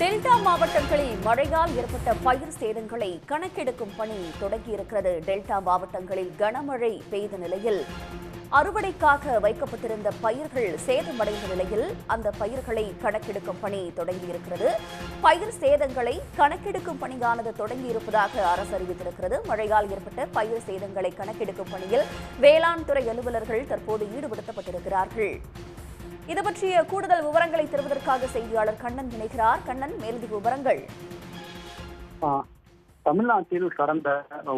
Delta மாவட்டங்களில் மழையால் ஏற்பட்ட பயிர் சேதங்களை கணக்கெடுக்கும் பணி தொடங்கியிருக்கிறது. டெல்டா மாவட்டங்களில் கனமழை பெய்த நிலையில் அறுவடைக்காக வைக்கப்பட்டிருந்த பயிர்கள் சேதமடைந்த நிலையில் அந்த பயிர்களை கணக்கெடுக்கும் பணி தொடங்கியிருக்கிறது. பயிர் சேதங்களை கணக்கெடுக்கும் பணியானது தொடங்கியிருப்பதாக அரசு அறிவித்திருக்கிறது. மழையால் ஏற்பட்ட பயிர் சேதங்களை கணக்கெடுக்கும் பணியில் வேளாண் துறை அலுவலர்கள் தற்போது ஈடுபடுத்தப்பட்டிருக்கிறார்கள். இது பற்றிய கூடுதல் விவரங்களை தருவதற்காக செய்தியாளர் கண்ணன் இணைகிறார். கண்ணன் மேலதிக விவரங்கள். தமிழ்நாட்டில் கடந்த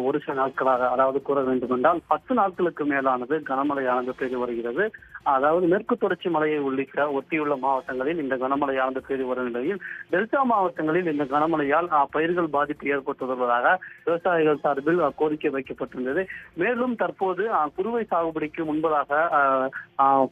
ஒரு சில நாட்களாக அதாவது கூற வேண்டும் என்றால் பத்து நாட்களுக்கு மேலானது கனமழையானது பெய்து வருகிறது. அதாவது மேற்கு தொடர்ச்சி மலையை உள்ளிட்ட ஒட்டியுள்ள மாவட்டங்களில் இந்த கனமழையானது பெய்து வரும் நிலையில் டெல்டா மாவட்டங்களில் இந்த கனமழையால் பயிர்கள் பாதிப்பு ஏற்பட்டு வருவதாக விவசாயிகள் சார்பில் கோரிக்கை வைக்கப்பட்டிருந்தது. மேலும் தற்போது குறுவை சாகுபடிக்கு முன்பதாக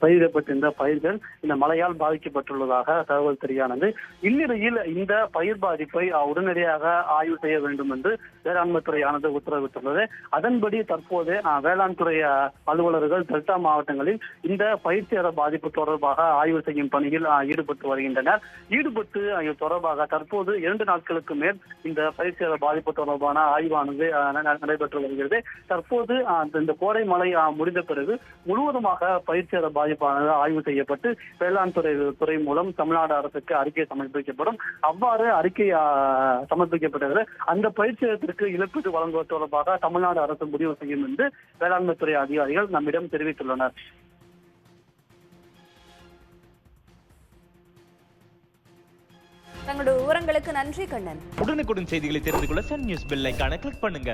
பயிரிடப்பட்டிருந்த பயிர்கள் இந்த மழையால் பாதிக்கப்பட்டுள்ளதாக தகவல் தெரியானது. இந்நிலையில் இந்த பயிர் பாதிப்பை உடனடியாக ஆய்வு செய்ய வேண்டும் என்று வேளாண்மை துறையானது உத்தரவிட்டுள்ளது. அதன்படி தற்போது வேளாண் துறை அலுவலர்கள் டெல்டா மாவட்டங்களில் இந்த பயிர் பாதிப்பு தொடர்பாக ஆய்வு செய்யும் பணியில் ஈடுபட்டு வருகின்றனர். ஈடுபட்டு இது தொடர்பாக தற்போது இரண்டு நாட்களுக்கு மேல் இந்த பயிர் பாதிப்பு தொடர்பான ஆய்வானது நடைபெற்று வருகிறது. தற்போது இந்த- கோடை மழை முடிந்த பிறகு முழுவதுமாக பயிர் பாதிப்பானது ஆய்வு செய்யப்பட்டு வேளாண் துறை துறை மூலம் தமிழ்நாடு அரசுக்கு அறிக்கை சமர்ப்பிக்கப்படும். அவ்வாறு அறிக்கை சமர்ப்பிக்கப்பட்டது. அந்த பயிற்சி சேதத்திற்கு இழப்பீடு வழங்குவது தொடர்பாக தமிழ்நாடு அரசு முடிவு செய்யும் என்று வேளாண்மை துறை அதிகாரிகள் நம்மிடம் தெரிவித்துள்ளனர். தங்களுடைய விவரங்களுக்கு நன்றி கண்ணன். உடனுக்குடன் செய்திகளை தெரிந்து கொள்ள சன் நியூஸ் பெல் ஐகானை கிளிக் பண்ணுங்க.